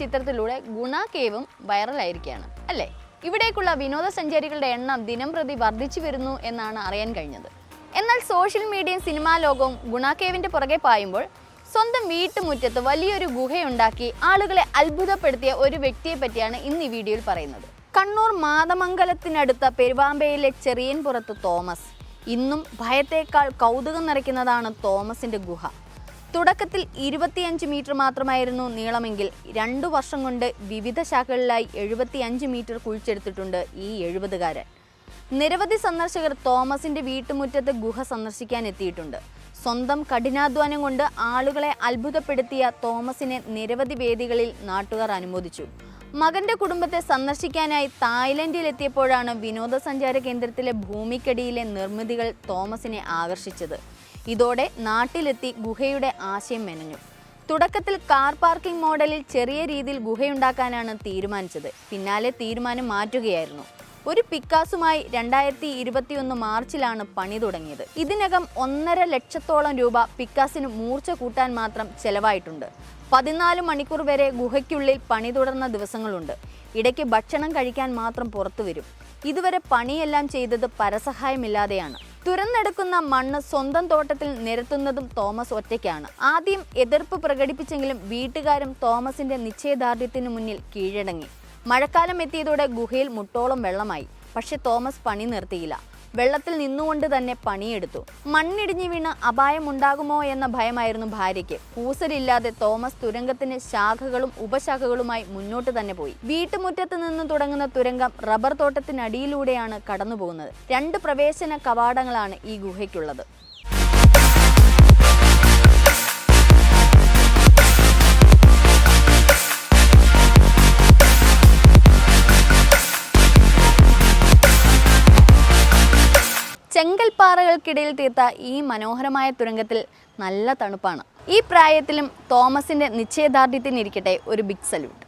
ചിത്രത്തിലൂടെ ഗുണ കേവും വൈറലായിരിക്കുകയാണ്. അല്ലേ? ഇവിടേക്കുള്ള വിനോദസഞ്ചാരികളുടെ എണ്ണം ദിനം പ്രതി വർദ്ധിച്ചു വരുന്നു എന്നാണ് അറിയാൻ കഴിഞ്ഞത്. എന്നാൽ സോഷ്യൽ മീഡിയയും സിനിമാ ലോകവും ഗുണക്കേവിന്റെ പുറകെ പായുമ്പോൾ സ്വന്തം വീട്ടുമുറ്റത്ത് വലിയൊരു ഗുഹയുണ്ടാക്കി ആളുകളെ അത്ഭുതപ്പെടുത്തിയ ഒരു വ്യക്തിയെ പറ്റിയാണ് ഇന്ന് ഈ വീഡിയോയിൽ പറയുന്നത്. കണ്ണൂർ മാതമംഗലത്തിനടുത്ത പെരുവാമ്പയിലെ ചെറിയൻപുറത്ത് തോമസ്. ഇന്നും ഭയത്തേക്കാൾ കൗതുകം നിറയ്ക്കുന്നതാണ് തോമസിന്റെ ഗുഹ. തുടക്കത്തിൽ ഇരുപത്തിയഞ്ച് മീറ്റർ മാത്രമായിരുന്നു നീളമെങ്കിൽ രണ്ടു വർഷം കൊണ്ട് വിവിധ ശാഖകളിലായി എഴുപത്തിയഞ്ച് മീറ്റർ കുഴിച്ചെടുത്തിട്ടുണ്ട് ഈ എഴുപതുകാരൻ. നിരവധി സന്ദർശകർ തോമസിന്റെ വീട്ടുമുറ്റത്ത് ഗുഹ സന്ദർശിക്കാൻ എത്തിയിട്ടുണ്ട്. സ്വന്തം കഠിനാധ്വാനം കൊണ്ട് ആളുകളെ അത്ഭുതപ്പെടുത്തിയ തോമസിനെ നിരവധി വേദികളിൽ നാട്ടുകാർ അനുമോദിച്ചു. മകന്റെ കുടുംബത്തെ സന്ദർശിക്കാനായി തായ്ലൻഡിൽ എത്തിയപ്പോഴാണ് വിനോദസഞ്ചാര കേന്ദ്രത്തിലെ ഭൂമിക്കടിയിലെ നിർമ്മിതികൾ തോമസിനെ ആകർഷിച്ചത്. ഇതോടെ നാട്ടിലെത്തി ഗുഹയുടെ ആശയം മെനഞ്ഞു. തുടക്കത്തിൽ കാർ പാർക്കിംഗ് മോഡലിൽ ചെറിയ രീതിയിൽ ഗുഹയുണ്ടാക്കാനാണ് തീരുമാനിച്ചത്. പിന്നാലെ തീരുമാനം മാറ്റുകയായിരുന്നു. ഒരു പിക്കാസുമായി രണ്ടായിരത്തി ഇരുപത്തിയൊന്ന് മാർച്ചിലാണ് പണി തുടങ്ങിയത്. ഇതിനകം ഒന്നര ലക്ഷത്തോളം രൂപ പിക്കാസിന് മൂർച്ച കൂട്ടാൻ മാത്രം ചെലവായിട്ടുണ്ട്. പതിനാല് മണിക്കൂർ വരെ ഗുഹയ്ക്കുള്ളിൽ പണി തുടർന്ന ദിവസങ്ങളുണ്ട്. ഇടയ്ക്ക് ഭക്ഷണം കഴിക്കാൻ മാത്രം പുറത്തു വരും ഇതുവരെ പണിയെല്ലാം ചെയ്തത് പരസഹായമില്ലാതെയാണ്. തുരന്നെടുക്കുന്ന മണ്ണ് സ്വന്തം തോട്ടത്തിൽ നിരത്തുന്നതും തോമസ് ഒറ്റയ്ക്കാണ്. ആദ്യം എതിർപ്പ് പ്രകടിപ്പിച്ചെങ്കിലും വീട്ടുകാരും തോമസിന്റെ നിശ്ചയദാർഢ്യത്തിന് മുന്നിൽ കീഴടങ്ങി. മഴക്കാലം എത്തിയതോടെ ഗുഹയിൽ മുട്ടോളം വെള്ളമായി. പക്ഷെ തോമസ് പണി നിർത്തിയില്ല. വെള്ളത്തിൽ നിന്നുകൊണ്ട് തന്നെ പണിയെടുത്തു. മണ്ണിടിഞ്ഞു വീണ് അപായമുണ്ടാകുമോ എന്ന ഭയമായിരുന്നു ഭാര്യയ്ക്ക്. കൂസലില്ലാതെ തോമസ് തുരങ്കത്തിന്റെ ശാഖകളും ഉപശാഖകളുമായി മുന്നോട്ട് തന്നെ പോയി. വീട്ടുമുറ്റത്ത് നിന്ന് തുടങ്ങുന്ന തുരങ്കം റബ്ബർ തോട്ടത്തിനടിയിലൂടെയാണ് കടന്നുപോകുന്നത്. രണ്ട് പ്രവേശന കവാടങ്ങളാണ് ഈ ഗുഹയ്ക്കുള്ളത്. ചെങ്കൽപ്പാറകൾക്കിടയിൽ തീർത്ത ഈ മനോഹരമായ തുരങ്കത്തിൽ നല്ല തണുപ്പാണ്. ഈ പ്രായത്തിലും തോമസിന്റെ നിശ്ചയദാർഢ്യത്തിനിരിക്കട്ടെ ഒരു ബിഗ് സല്യൂട്ട്